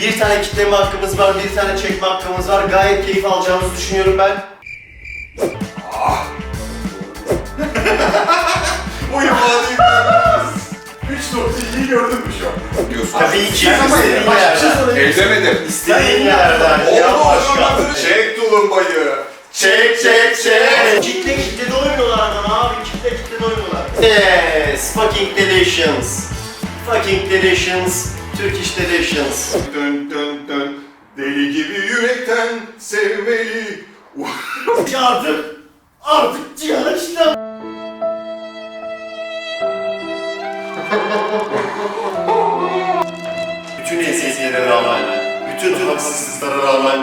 Bir tane kitleme hakkımız var, bir tane çekme hakkımız var. Gayet keyif alacağımızı düşünüyorum ben. Görmez. 3 noktayı iyi gördün mü şu an? Diyorsun. Tabii ki. Ben ama istediğin başka bir şey yerden. sorayım. Evlemedim. İstediğin yerden. Ya Oldu başka. hocam. Çek tulumbayı. Çek çek çek. Kitle kitle oynuyorlar bana abi. Kitle kitle oynuyorlar. Yes. Fucking delicious. Fucking delicious. Turkish delicious. Dön dön dön. Deli gibi yürekten sevmeli. Artık. Artık Cihan. Bütün ensesiyelere rağmen, bütün tüm haksızlıklara rağmen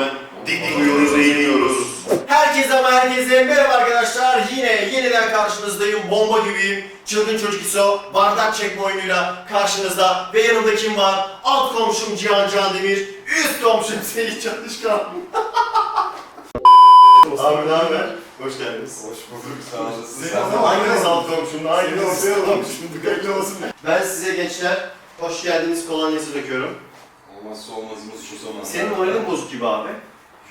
dik uyuyoruz, eğiliyoruz. Herkese ama herkese merhaba yeniden karşınızdayım. Bomba gibiyim. Çılgın çocuk İso, bardak çekme oyunuyla karşınızda. Ve yanımda kim var? Alt komşum Cihan Can Demir, üst komşum Seyit Çalışkan. Abi ne haber? Hoş geldiniz. Hoş bulduk sağ olasın. Sen de- Hanginiz alt komşum? Seni Hanginiz? ortaya alamışım. Belli olsun. Ben size gençler hoş geldiniz kolonyası döküyorum. Olmazsa olmazımız şu zaman. Senin moralin bozuk gibi abi.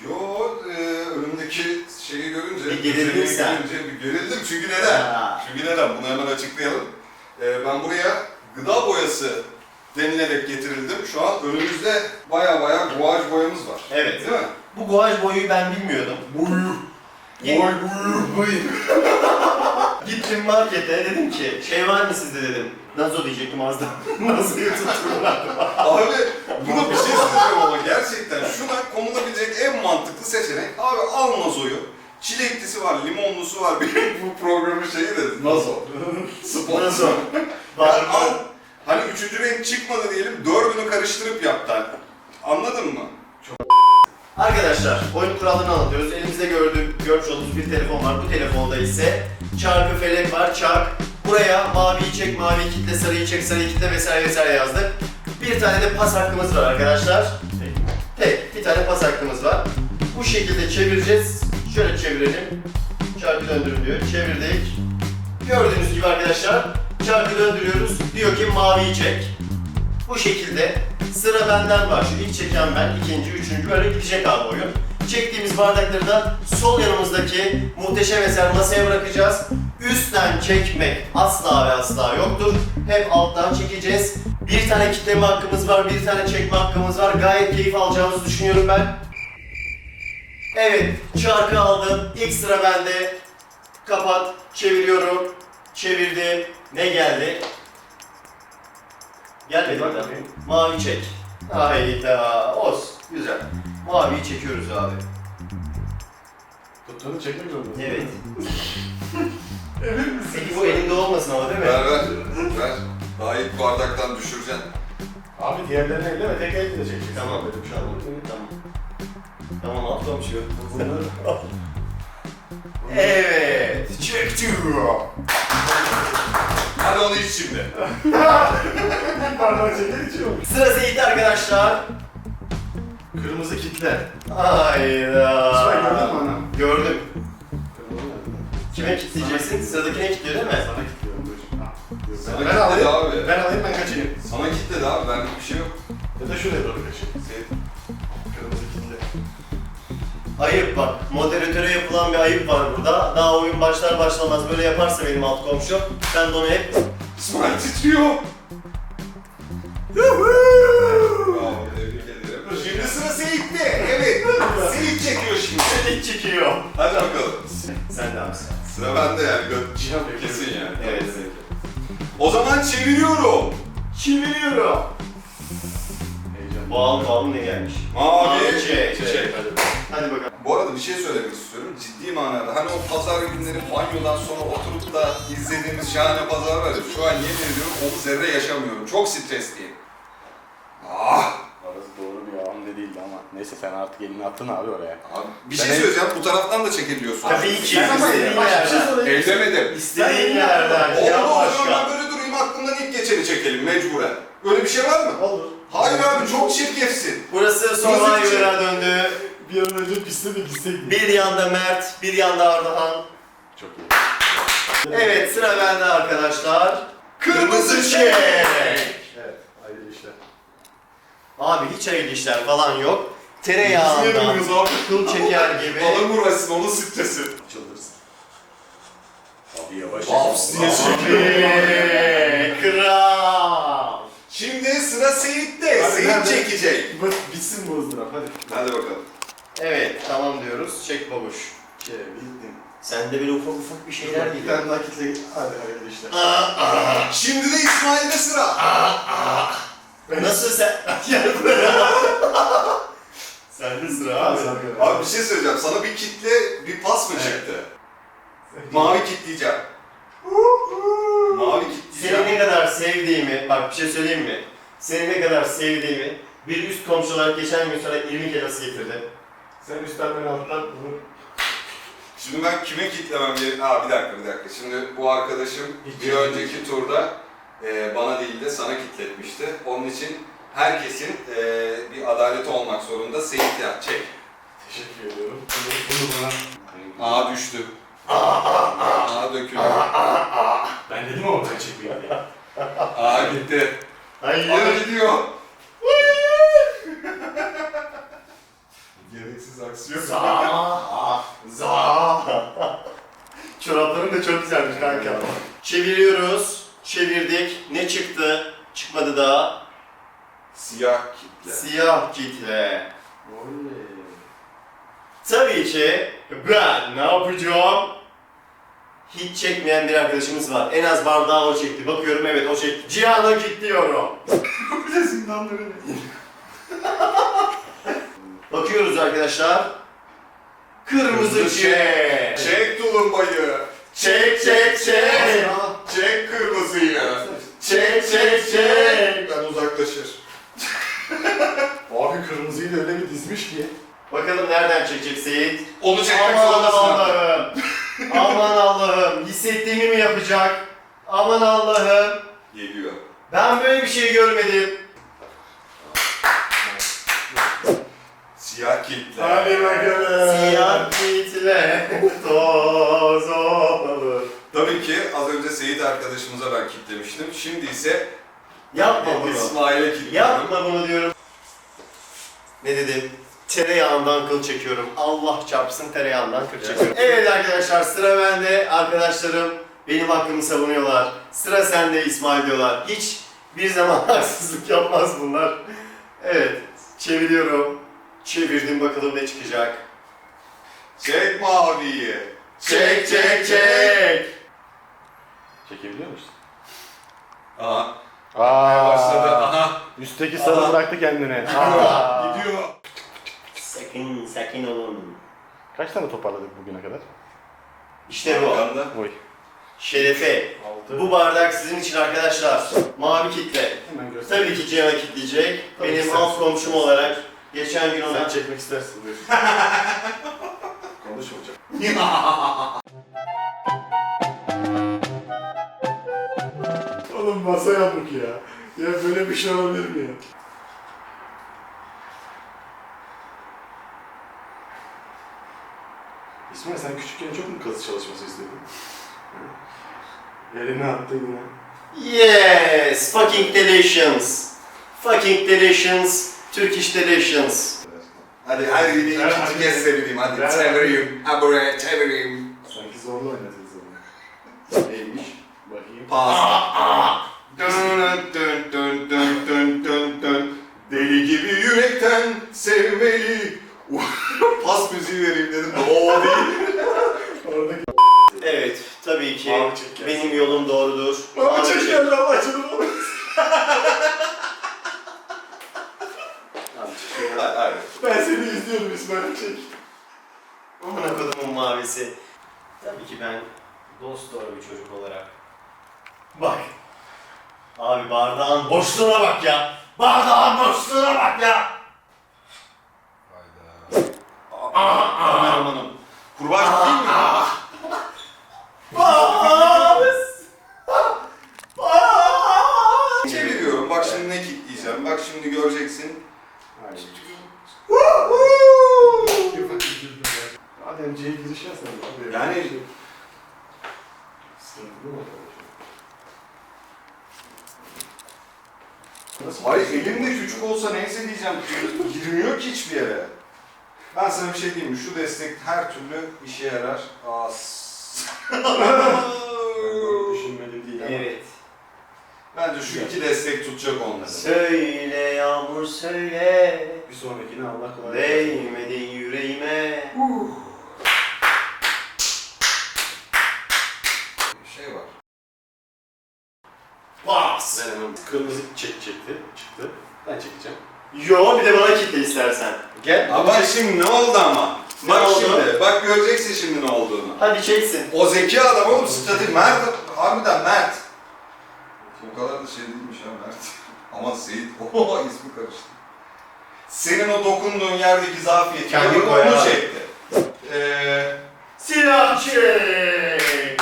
Yo, e, önümdeki şeyi görünce, Bir gerildin sen. görünce bir gerildim. Çünkü neden? Ha. Çünkü neden? Bunu hemen açıklayalım. E, ben buraya gıda boyası denilerek getirildim. Şu an önümüzde baya baya guaj boyamız var. Evet. Değil mi? Bu guaj boyuyu ben bilmiyordum. Boyu. Boy boyu. Boy. Gittim markete dedim ki şey var mı sizde dedim. Nazo diyecektim az daha. Nazo'yu tutturdular. Abi buna bir şey söyleyeceğim ama gerçekten şuna konulabilecek en mantıklı seçenek abi al nazoyu. Çileklisi var, limonlusu var. Benim bu programın şeyi de nazo. Sponsor. Nazo. Yani al, hani üçüncü renk çıkmadı diyelim, dördünü karıştırıp yap da. Anladın mı? Arkadaşlar oyun kurallarını anlatıyoruz. Elimizde gördüğüm, görmüş olduğunuz bir telefon var. Bu telefonda ise çarpı felek var. Çarp. Buraya maviyi çek, maviyi kitle, sarıyı çek, sarıyı kitle vesaire vesaire yazdık. Bir tane de pas hakkımız var arkadaşlar. Tek. Bir tane pas hakkımız var. Bu şekilde çevireceğiz. Şöyle çevirelim. Çarkı döndürün diyor. Çevirdik. Gördüğünüz gibi arkadaşlar çarkı döndürüyoruz. Diyor ki maviyi çek. Bu şekilde sıra benden başlıyor. İlk çeken ben, ikinci, üçüncü böyle gidecek abi oyun. Çektiğimiz bardakları da sol yanımızdaki muhteşem eser masaya bırakacağız. Üstten çekmek asla ve asla yoktur. Hep alttan çekeceğiz. Bir tane kitleme hakkımız var, bir tane çekme hakkımız var. Gayet keyif alacağımızı düşünüyorum ben. Evet, çarkı aldım. İlk sıra bende. Kapat, çeviriyorum. Çevirdim. Ne geldi? Gelmedi Bak. Mavi çek. Hayda, olsun. Güzel. Maviyi çekiyoruz abi. Tuttuğunu çekmek zorundasın. Evet. Peki bu elinde olmasın ama değil mi? Ver ver. Ver. Daha ilk bardaktan düşüreceksin. Abi diğerlerini elleme tek elle çekeceksin. Tamam. Dedim şu an. Tamam. Tamam alt komşu. Bunları Evet. Çektim. Hadi onu iç şimdi. bir bardağı çeker içiyormuş. Sıra Seyit arkadaşlar. Kırmızı kitle. Hayda. İsmail gördün mü anam? Gördüm. Kime kilitleyeceksin? Sıradakine kilitliyor değil mi? Sana kilitliyorum dur. Ha. Sana Ben alayım. abi. Ben alayım ben kaçayım. Sana kilitledi abi, benlik bir şey yok. Ya da şuraya doğru kaçayım. Ayıp bak. Moderatöre yapılan bir ayıp var burada. Daha oyun başlar başlamaz böyle yaparsa benim alt komşum. Ben de onu hep... İsmail titriyor. Bravo, tebrik ederim. Şimdi sıra Seyit'te. Evet. Seyit çekiyor şimdi. Seni çekiyor. Hadi bakalım. Sen de abi sen. Sıra bende yani. gö- Cihan. Kesin yani. Evet. O zaman çeviriyorum. Çeviriyorum. Heyecan. Bağlı bağlı ne gelmiş? Mavi çiçek. Hadi be. Hadi bakalım. Bu arada bir şey söylemek istiyorum. Ciddi manada. Hani o pazar günleri banyodan sonra oturup da izlediğimiz şahane pazar var ya. Şu an yemin ediyorum o zerre yaşamıyorum. Çok stresliyim. Ah! Orası doğru bir hamle değildi ama. Neyse sen artık elini attın abi oraya. Abi bir Ben şey söyleyeceğim. Bu taraftan da çekebiliyorsun. Tabii ki. Sen ama istediğin bir şey yerden. sorayım. Evlemedim. İstediğin yerden. Oldu o zaman ben böyle durayım aklımdan ilk geçeni çekelim mecburen. Öyle bir şey var mı? Olur. Hayır abi çok çirkefsin. Burası Survivor'a döndü. Bir an önce piste mi gitseydik? Bir yanda Mert, bir yanda Ardahan. Çok iyi. Evet sıra bende arkadaşlar. Kırmızı çek. Evet. Hayırlı işler. Abi hiç hayırlı işler falan yok. Biz ne Tereyağından bilmiyoruz abi? kıl çeker gibi. Alın uğraşsın, onu sıkçası. Çıldırırsın. Abi yavaş. Vaps diye Abi, Kral. Şimdi sıra Seyit'te. Hadi, Seyit hadi. çekecek. Bit- Bitsin bu ızdırap hadi. Hadi bakalım. Evet tamam diyoruz. Çek babuş. Çevirdim. Sende böyle ufak ufak bir şeyler Bir geliyor. tane daha kitle. Hadi hayırlı işler. Şimdi de İsmail'de sıra. Nasıl sen? Gel buraya. Sende sıra abi. Arkadaşlar. Abi bir şey söyleyeceğim. Sana bir kitle, bir pas mı Evet. çıktı? Mavi kitleyeceğim. Mavi Seni kitleyeceğim. ne kadar sevdiğimi, bak bir şey söyleyeyim mi? Seni ne kadar sevdiğimi bir üst komşu olarak geçen gün sana irmik helvası getirdim. Sen üstten ben alttan bunu Şimdi ben kime kitlemem gerekiyor? Aa bir dakika bir dakika. Şimdi bu arkadaşım Hiç bir önceki turda e, bana değil de sana kitletmişti. Onun için herkesin e, bir adaleti olmak zorunda. Seyit ya çek. teşekkür ediyorum. Bunu, bunu bana... Aa düştü. Aa döküldü. Ben dedim ama ben çekmeyeyim diye. Aa gitti. Hayır. Aa gidiyor. Gereksiz aksiyon. Za. Za. Çorapların da çok güzelmiş kanka. Çeviriyoruz. Çevirdik. Ne çıktı? Çıkmadı daha. Siyah kitle. Siyah kitle. Oley. Tabii ki ben ne yapacağım? Hiç çekmeyen bir arkadaşımız var. En az bardağı o çekti. Bakıyorum evet o çekti. Cihan'a kilitliyorum. Bir de zindanları ne? Bakıyoruz arkadaşlar. Kırmızı çek. Çek tulumbayı. Çek çek çek. Çek kırmızıyı. Çek çek çek. Ben uzaklaşır. Abi kırmızıyı da öyle bir dizmiş ki. Bakalım nereden çekecek Seyit? Onu çekmek Aman zorundasın. Allah'ım. Aman Allah'ım. Hissettiğimi mi yapacak? Aman Allah'ım. Geliyor. Ben böyle bir şey görmedim. Siyah kitle. Hadi bakalım. Siyah kitle toz olur. Tabii ki az önce Seyit arkadaşımıza ben kitlemiştim. Şimdi ise Yapma bunu. İsmail'e kitliyorum. Yapma bunu diyorum. Ne dedim? Tereyağından kıl çekiyorum. Allah çarpsın tereyağından kıl çekiyorum. Evet arkadaşlar sıra bende. Arkadaşlarım benim hakkımı savunuyorlar. Sıra sende İsmail diyorlar. Hiç bir zaman haksızlık yapmaz bunlar. Evet çeviriyorum. Çevirdim bakalım ne çıkacak. Çek maviyi. Çek çek çek. Çekebiliyor musun? Aha. Aa, Başladı. Aha. Üstteki sarı Aa. bıraktı kendine. Gidiyor. Sakin sakin olun. Kaç tane toparladık bugüne kadar? İşte bu. Arkanda. Oy. Şerefe. Altı. Bu bardak sizin için arkadaşlar. Mavi kitle. Hemen göster. Tabii ki Cihan'a kitleyecek. Tabii Benim ki alt komşum olarak geçen gün Sen ona çekmek istersin buyur. Konuş hocam. Oğlum masa yamuk ya. Ya böyle bir şey olabilir mi ya? İsmail sen küçükken çok mu kazı çalışması istedin? Hı? Eline attı yine. Yes, fucking delicious. Fucking delicious. Turkish delicious. Hadi her yine Ver, ikinci hadi. kez çevireyim. Hadi Ver. çevireyim. Buraya çevireyim. Sanki zorla oynatırız onu. Neymiş? Bakayım. Pas. Dön dön dön dön dön dön dön. Deli gibi yürekten sevmeli. Pas müziği vereyim dedim. O değil. Oradaki Evet, tabii ki benim yolum doğrudur. Baba Mavi çek çek. geldi Allah aşkına. Hadi hadi. Ben izliyorum İsmail çek. Amına kodumun mavisi. Tabii ki ben dost doğru bir çocuk olarak. Bak. Abi bardağın boşluğuna bak ya. Bardağın boşluğuna bak ya. Aman amanım. Kurbağa değil mi? Bas. Bas. Çeviriyorum. Bak şimdi ne kitleyeceğim. Bak şimdi göreceksin. Hadi MC'ye giriş sen. Yani- Sıkıntılı mı arkadaşım? Hayır elimde küçük olsa neyse diyeceğim. Girmiyor ki hiçbir yere. Ben sana bir şey diyeyim mi? Şu destek her türlü işe yarar. As. Düşünmedim değil ama. Evet. Bence şu iki destek tutacak onları. Söyle yağmur söyle. Bir sonrakine Allah kolay gelsin. Değmedi yüreğime. Bir şey var. Bas. Ben hemen kırmızı çek çekti, çıktı. Ben çekeceğim. Yo bir de bana kitle istersen. Gel. Ama şimdi ne oldu ama? Ne bak oldu? şimdi, bak göreceksin şimdi ne olduğunu. Hadi çeksin. O zeki adam oğlum strateji, Mert, harbiden Mert. O kadar da şey değilmiş ha Mert. Ama Seyit, ooo ismi karıştı. Senin o dokunduğun yerdeki zafiyeti Kendi onu çekti. Ee, Silah çek.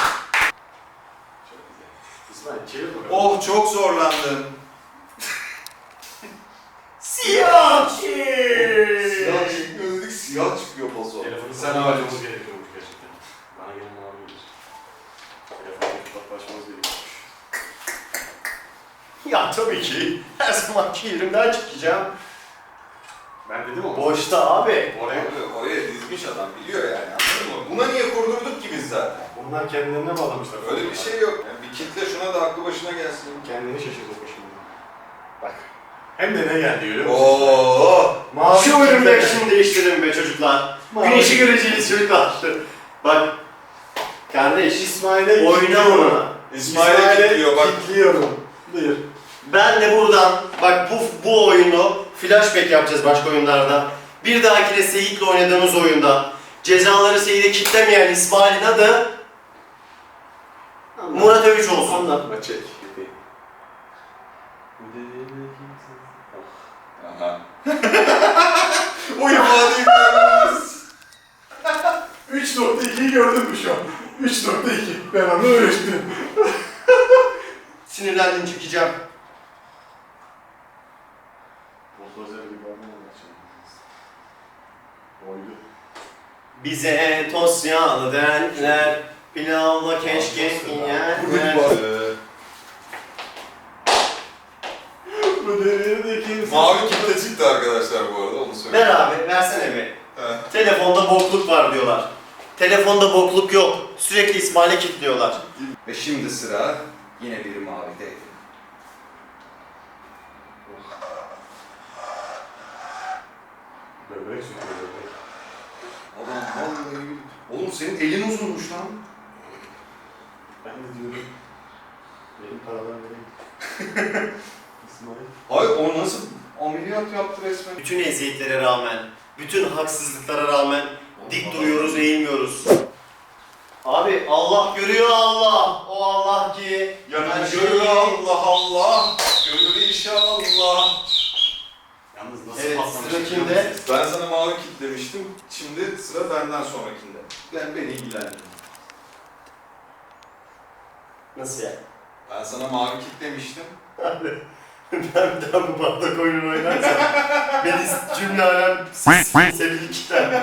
Çok güzel. İsmail çevir bakalım. oh çok zorlandım. Siyah Siyah çek. çıkmıyor dedik, siyah çıkıyor paso. Telefonu Sen kapatmamız ağacın. gerekiyormuş gerçekten. Bana gelen mavi gelir. Telefonu kapatmamız gerekiyormuş. Ya tabii ki her zamanki yerimden çıkacağım. Ben dedim ama. Boşta abi. Oraya. Oraya, oraya dizmiş adam biliyor yani anladın mı? Buna niye kurdurduk ki biz zaten? Bunlar kendilerine bağlamışlar. Öyle bir şey yok. Yani bir kitle şuna da aklı başına gelsin. Kendini şaşırdı şimdi. Bak. Hem de ne geldi görüyor musun? Oo. Mavi Şu kitle. şimdi değiştirin be çocuklar. Mavi. Güneşi göreceğiz çocuklar. Bak. Kardeş İsmail'e oyna onu. İsmail'e kilitliyor bak. Kilitliyorum. Buyur. Ben de buradan bak bu bu oyunu flashback yapacağız başka oyunlarda. Bir dahakine Seyit'le oynadığımız oyunda cezaları Seyit'e kitlemeyen İsmail'in adı Murat Övüç olsun. Anlatma çek. Aha. o ifadeyi görmez. 3.2'yi gördün mü şu an? 3.2. Ben onu ölçtüm. Sinirlendim çıkacağım. Motorzer gibi adam olacak. Oydu. Bize tosyalı derler, pilavla keşke yerler. Bu devirde kimse... Mavi kitle çıktı arkadaşlar bu arada onu Ver söyleyeyim. abi, versene bir. Telefonda bokluk var diyorlar. Telefonda bokluk yok. Sürekli İsmail'e kilitliyorlar. Ve şimdi sıra yine bir mavide. Böbrek sütüyor böbrek. Adam vallahi... Oğlum senin elin uzunmuş lan. Ben de diyorum. Benim paralar vereyim. İsmail. Ay o nasıl ameliyat yaptı resmen. Bütün eziyetlere rağmen, bütün haksızlıklara rağmen dik duruyoruz, eğilmiyoruz. Abi Allah görüyor Allah. O Allah ki her görür şeyi- Allah Allah. Görür inşallah. Yalnız nasıl Evet, patlamış sıra kimde? Ben sana mavi kitlemiştim. Şimdi sıra benden sonrakinde. Ben beni ilgilendirdim. Nasıl yani? Ben sana mavi kitlemiştim. Abi ben bir daha bu bardak oyunu oynarsam beni cümle alem sevgili kitler.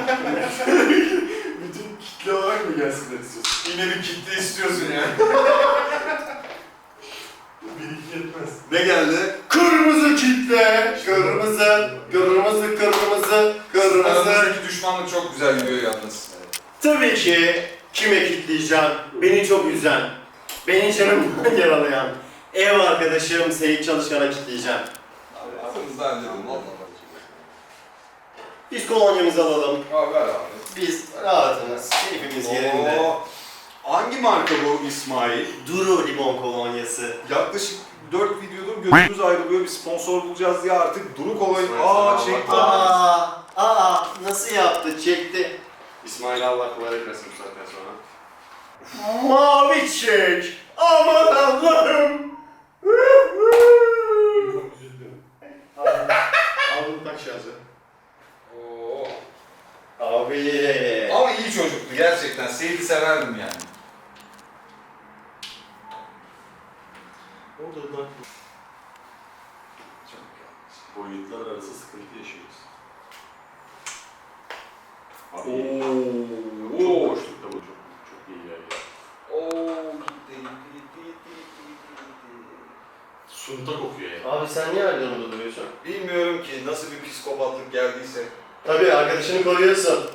Bütün kitle olarak mı gelsinler istiyorsun? Yine bir kitle istiyorsun ya. Bir iki yetmez. ne geldi? Kırmızı kitle, kırmızı, kırmızı, kırmızı, kırmızı. Aramızdaki düşmanlık çok güzel gidiyor yalnız. Tabii ki kime kitleyeceğim? Beni çok üzen, beni canımdan yaralayan ev arkadaşım Seyit Çalışkan'a kitleyeceğim. Abi valla. Biz kolonyamızı alalım. Abi ver abi. Biz rahatız, keyfimiz yerinde. Oo. Hangi marka bu İsmail? Duru limon kolonyası. Yaklaşık 4 videodur gözümüz ayrılıyor bir sponsor bulacağız diye artık Duru Kolay. İsmail Aa çekti. Aa, aa nasıl yaptı? Çekti. İsmail Allah kolay etmesin bu saatten sonra. Mavi çek. Aman Allah'ım. Al bunu tak şarjı. Oo. Abi. Ama iyi çocuktu gerçekten. Seyit'i severdim yani. Oldu lan. Boyutlar arası sıkıntı yaşıyoruz. Abi Oo. çok boşlukta bu çok çok iyi yer ya. Oo gitti gitti gitti gitti gitti gitti. Sunta kokuyor ya. Abi sen niye hala orada duruyorsun? Bilmiyorum ki nasıl bir psikopatlık geldiyse. Tabii arkadaşını koruyorsun.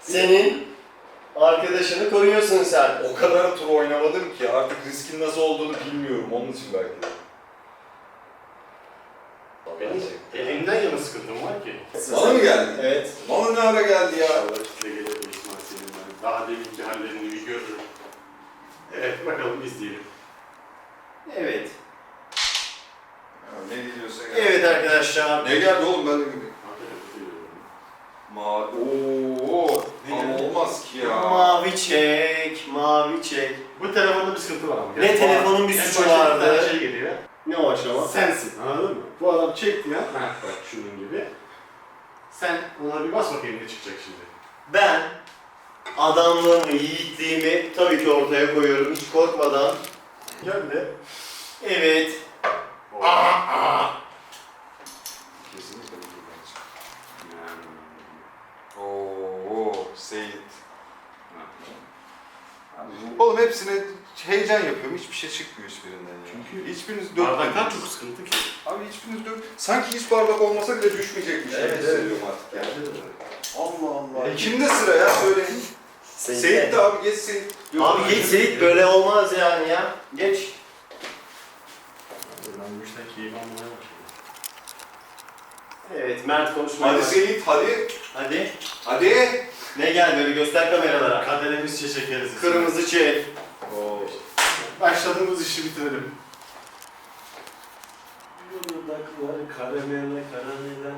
Senin arkadaşını koruyorsun sen. O kadar tur oynamadım ki artık riskin nasıl olduğunu bilmiyorum onun için belki. Benim elimden yana sıkıntım var ki. Bana mı geldi? Evet. Bana ne ara geldi ya? Allah kitle gelebilir İsmail senin ben. Daha deminki hallerini bir görürüm. Evet bakalım izleyelim. Evet. Ya ne diyorsa geldi. Evet arkadaşlar. Ne geldi oğlum ben de gibi. Hakikaten biliyorum. Ma geldi? Olmaz ki ya. Mavi çek, mavi çek. Bu telefonda bir sıkıntı var ama. Ne Yani telefonun bir en suçu başta vardı. Bir tane şey geliyor. Ne o aşama? Sensin anladın mı? Bu adam çekti ya. Ha bak şunun gibi. Sen ona bir bas bakayım ne çıkacak şimdi. Ben adamlığımı, yiğitliğimi tabii ki ortaya koyuyorum hiç korkmadan. Gel de. Evet. Kesinlikle bu bence. Yani. Oo Seyit. Oğlum hepsine heyecan yapıyorum. Hiçbir şey çıkmıyor hiçbirinden ya. Çünkü hiçbiriniz Bardaklar dökmediniz. çok sıkıntı ki. Abi hiçbiriniz dök. Sanki hiç bardak olmasa bile düşmeyecekmiş gibi Evet, hissediyorum artık ya. Bence de öyle. Allah Allah. E, kimde sıra ya söyleyin. Seyit de abi geç Seyit. Yok, Abi geç Seyit böyle olmaz yani ya. Geç. Ben bu işten keyif almaya başladım. Evet Mert konuşmaya Hadi. Seyit hadi. Hadi. Hadi. Ne geldi böyle göster kameralara. Kaderimizce çekeriz. Kırmızı çek. Oo. Başladığımız işi bitirelim. Yolundaklar karamele karamele.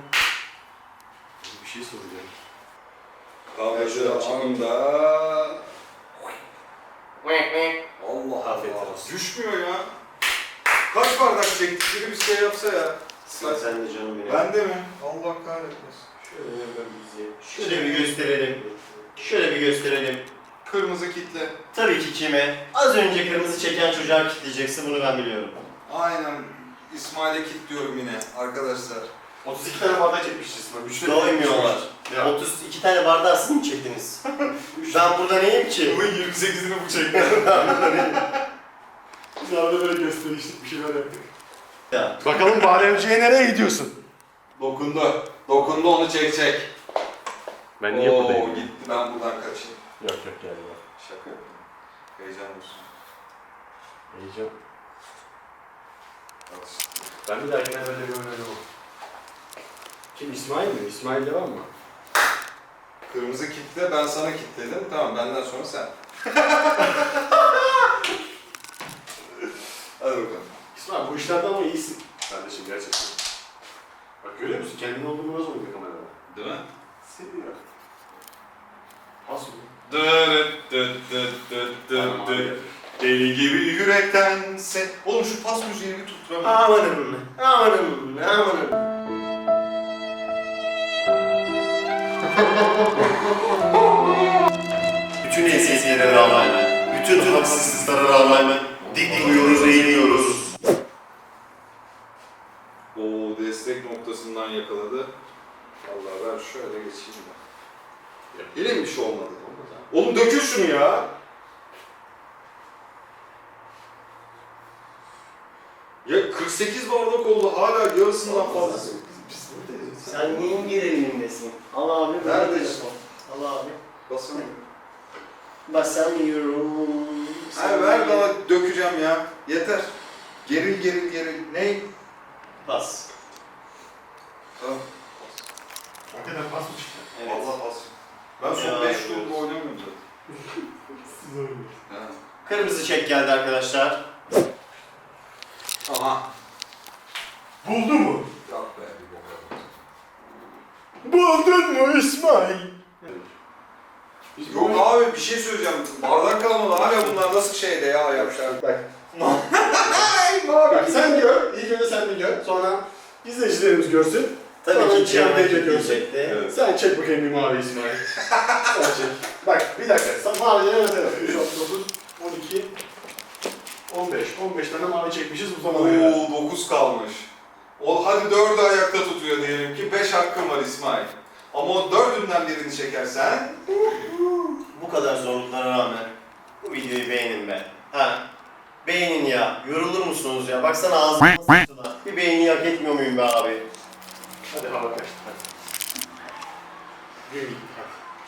Bir şey soracağım. Kavgacı anında. Allah Allah. Düşmüyor ya. Kaç bardak çektik? Biri bir şey yapsa ya. Sen, sen de canım benim. Ben de mi? Allah kahretmesin. Şöyle bir gösterelim. Şöyle bir gösterelim. Kırmızı kitle. Tabii ki kime? Az önce kırmızı çeken çocuğa kitleyeceksin bunu ben biliyorum. Aynen. İsmail'e kilitliyorum yine arkadaşlar. 32 tane bardak çekmişiz. Bak, üçte Doymuyorlar. Ya. 32 tane bardağı siz mi çektiniz? ben burada neyim ki? Bunun 28'ini bu çekti. Biz arada böyle gösterişlik bir şeyler yaptık. Ya. Bakalım Bademci'ye nereye gidiyorsun? Dokundu. Dokundu onu çekecek. Ben Oo, gitti ben buradan kaçayım. Yok yok gel ya. Şaka yapıyorum. Heyecan olsun. Heyecan. Ben bir dahakine böyle bir oyun oynamam. Kim İsmail mi? İsmail devam mı? Kırmızı kitle ben sana kilitledim. Tamam benden sonra sen. Hadi bakalım. İsmail bu işlerde ama iyisin. Kardeşim gerçekten. Bak görüyor musun? Kendin olduğunu nasıl oluyor kamerada? Değil mi? Seviyor. Pas mı? Dıt dıt dıt dıt dıt dıt. Deli gibi yürekten sen... Oğlum şu pas müziğini bir tutturamıyorum. Amanın, amanın, amanın. bütün eziyetlerine rağmen, bütün haksızlıklara rağmen dik duruyoruz, eğiliyoruz. Oo noktasından yakaladı. Vallahi ben şöyle geçeyim de. Yine mi bir şey olmadı? Oğlum dökül şunu ya. Ya 48 bardak oldu hala yarısından fazlası. Sen neyin gerilindesin? Al abi, Nerede? telefon. Al abi. Basamıyorum. Basamıyorum. Ha ver bana dökeceğim ya. Yeter. Geril geril geril. Ne? Bas. Tamam. Hakikaten pas mı çıktı? Evet. Allah bas. Ben son Ya, 5 evet. turda oynamıyorum zaten. Siz. Ha. Kırmızı çek geldi arkadaşlar. Aha. Buldu mu? Yok be bir. Buldun mu İsmail? Yok abi bir şey söyleyeceğim. Bardak kalmadı. Hala bunlar nasıl şeyde ya yapmışlar. Bak. Bak sen gör. İlk önce sen bir gör. Sonra izleyicilerimiz görsün. Tabii ki Cihan çekti. Evet. Sen çek bakayım bir mavi İsmail. sen çek. Bak bir dakika. Sen mavileri ne tarafı? 3, 9, 12, 15. 15 tane mavi çekmişiz bu zamana kadar. Oo 9 kalmış. O hadi 4'ü ayakta tutuyor diyelim ki 5 hakkın var İsmail. Ama o dördünden birini çekersen Bu kadar zorluklara rağmen bu videoyu beğenin be. Ha. Beğenin ya. Yorulur musunuz ya? Baksana da. Bir beğeni hak etmiyor muyum be abi? Hadi hava kaçtı hadi.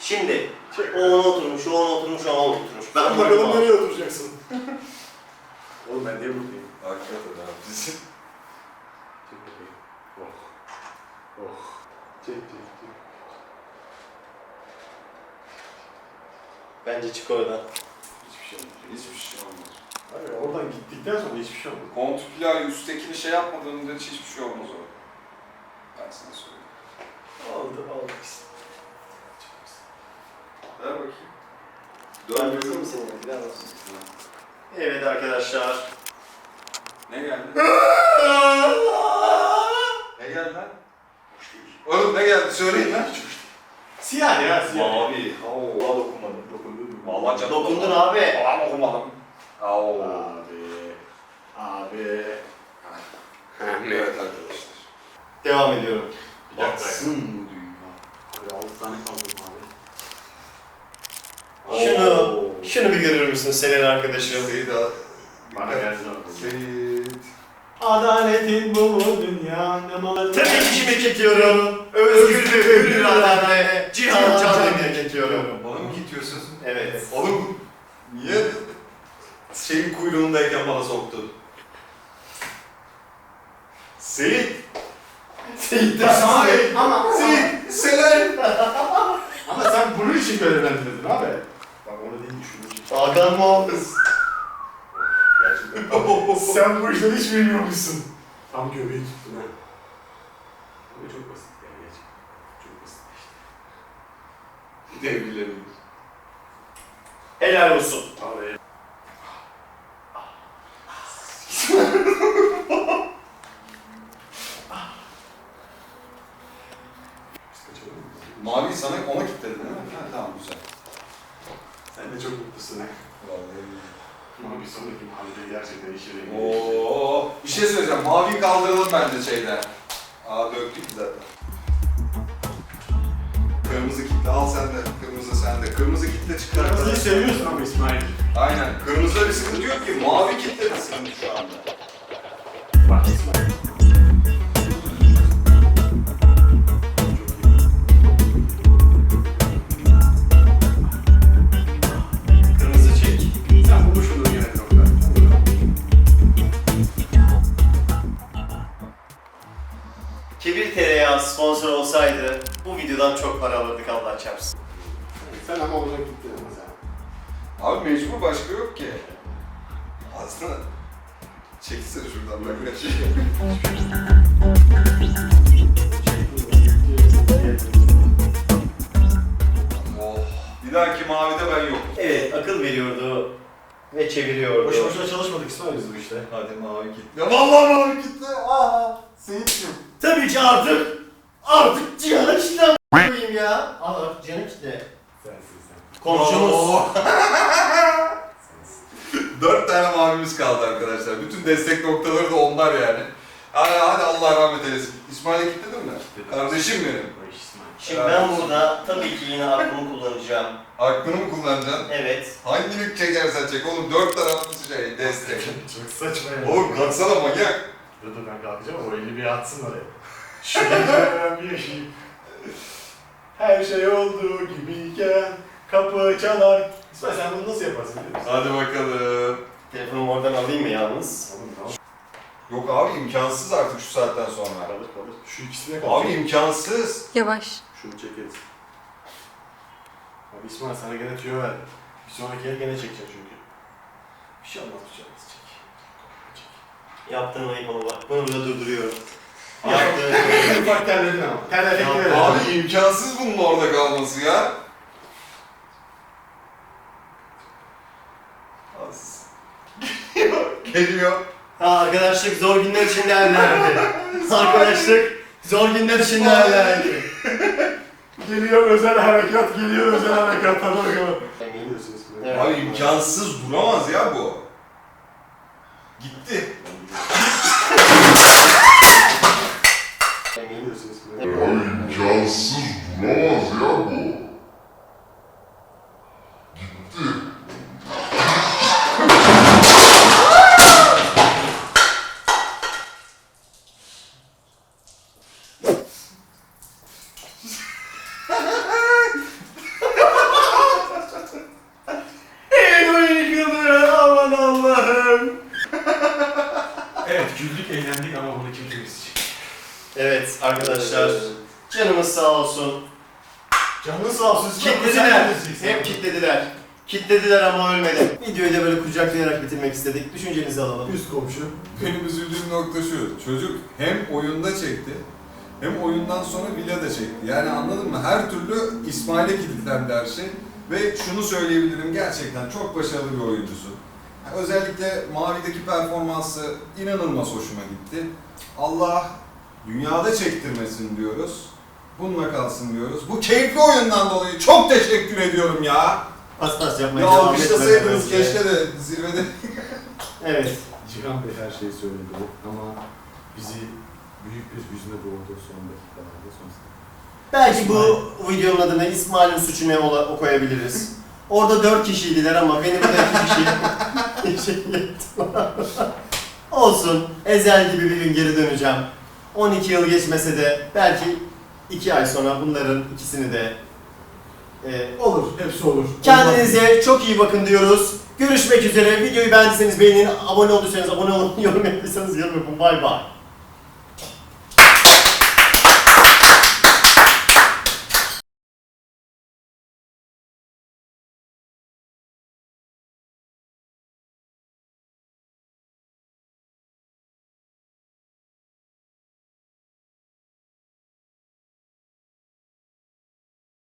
Şimdi Çek. o ona oturmuş, o ona oturmuş, o ona oturmuş. Ben bakalım nereye oturacaksın? Oğlum ben niye buradayım? Hakikaten abi. Biz- Çek bakayım. Oh. Oh. Çek çek çek. Bence çık oradan. Hiçbir şey olmayacak. Hiçbir şey olmaz. Abi oradan gittikten sonra hiçbir şey olmayacak. Kontüpler üsttekini şey yapmadan önce hiçbir şey olmaz o. Ben sana söyleyeyim. Oldu, oldu. Ver bakayım. Ben Dön yazayım seni, bir daha basın. Evet arkadaşlar. Ne geldi? ne geldi lan? Oğlum ne geldi? Söyleyin lan. Siyah ya siyah. Mavi. Valla dokunmadım. Dokundun mu? Vallahi canım. Dokundun abi. Vallahi okumadım. Oo. Abi. Abi. Evet arkadaşlar. Devam ediyorum. Bir dakika. Batsın bu dünya. Abi 6 tane kaldım abi. Şunu, Oo. şunu bir görür müsün Selen arkadaşım? Seyit abi. Bana gelsin abi. Seyit. Adaletin bu dünya ne mal. Tabii ki kimi çekiyorum. Özgür ve hür iradenle Cihan Can'ı çekiyorum. Bana mı gidiyorsun? Evet. Oğlum niye şeyin kuyruğundayken bana soktun? Seyit! Seyit Abi, ama, Seyit! Selen! ama sen bunun için görevlendirdin abi. Bak onu değil için. Hakan Muhafız. Gerçekten. sen bu işleri hiç bilmiyormuşsun. Tam göbeği tuttun ha. Ama çok basit yani gerçekten. Çok basit işte. Devrilerim. Helal olsun. Abi. Sponsor olsaydı bu videodan çok para alırdık Allah çarpsın. Sen ama oradan gittin ama sen. Abi mecbur başka yok ki. Aslında çekilsene şuradan bak. Oh. Bir dahaki mavide ben yokum. Evet akıl veriyordu ve çeviriyordu. Boş boşuna çalışmadık İsmail biz bu işte. Hadi mavi kitle. Vallahi mavi kitle. Aa, Seyit'ciğim. Tabii ki artık artık Cihan'a kitle koyayım ya. Al artık Cihan'a kitle. Sensin sen. Komşumuz. Oo. Dört tane mavimiz kaldı arkadaşlar. Bütün destek noktaları da onlar yani. Hadi, hadi Allah rahmet eylesin. İsmail'e kilitledin mi? Kardeşim benim. Boş İsmail. Şimdi ben burada tabii ki yine aklımı kullanacağım. Aklını mı kullanacaksın? Evet. Hangi lük çekersen çek oğlum. Dört taraflı şey destek. Çok saçma ya. Oğlum kalksana manyak. Dur dur ben kalkacağım o eli bir atsın oraya. Şu gece ben bir yaşayayım. Her şey olduğu gibiyken kapı çalar. İsmail sen bunu nasıl yaparsın biliyor musun? Hadi bakalım. Telefonumu oradan alayım mı yalnız? Oğlum tamam. Yok abi imkansız artık şu saatten sonra. Kalır kalır. Şu ikisine Abi kalır. imkansız. Yavaş. Şunu çekeriz. Abi İsmail sana gene tüyo ver. Bir sonraki el gene çekeceğim çünkü. Bir şey olmaz bir şey olmaz çek. Çek. Yaptığın ayıp ama bak. Bunu burada durduruyorum. Ayıp. Ufak terledin ama. Terler Ya tekrar Abi imkansız bunun orada kalması ya. Az. Geliyor. Ha, arkadaşlık zor günler için değerlendi. arkadaşlık zor günler için değerlendi. Geliyor özel harekat, geliyor özel harekat. Hadi bakalım. Ne diyorsunuz? Evet. Abi imkansız duramaz ya bu. Gitti. Ne diyorsunuz? İmkansız duramaz ya bu. Gitti. Arkadaşlar. Canımız sağ olsun. Canın sağ olsun. siz Kitlediler. Hep kitlediler. Kitlediler ama ölmedi. Videoyu da böyle kucaklayarak bitirmek istedik. Düşüncenizi alalım. Üst komşu. Benim üzüldüğüm nokta şu. Çocuk hem oyunda çekti hem oyundan sonra villa da çekti. Yani anladın mı? Her türlü İsmail'e kilitlendi her şey. Ve şunu söyleyebilirim gerçekten çok başarılı bir oyuncusu. Yani özellikle Mavi'deki performansı inanılmaz hoşuma gitti. Allah dünyada çektirmesin diyoruz. Bununla kalsın diyoruz. Bu keyifli oyundan dolayı çok teşekkür ediyorum ya. Pas pas yapmaya Ya devam alkışlasaydınız önce. keşke de zirvede. Evet. Cihan Bey her şeyi söyledi ama bizi büyük bir hüzne boğdu son dakikalarda son Belki bu videonun adını İsmail'in suçu ne ola- o koyabiliriz. Orada dört kişiydiler ama benim de iki kişi. Olsun. Ezel gibi bir gün geri döneceğim. 12 yıl geçmese de belki 2 ay sonra bunların ikisini de e, olur. Hepsi olur. Kendinize çok iyi bakın diyoruz. Görüşmek üzere. Videoyu beğendiyseniz beğenin. Abone olduysanız abone olun. Yorum yaptıysanız yorum yapın. Bay bay.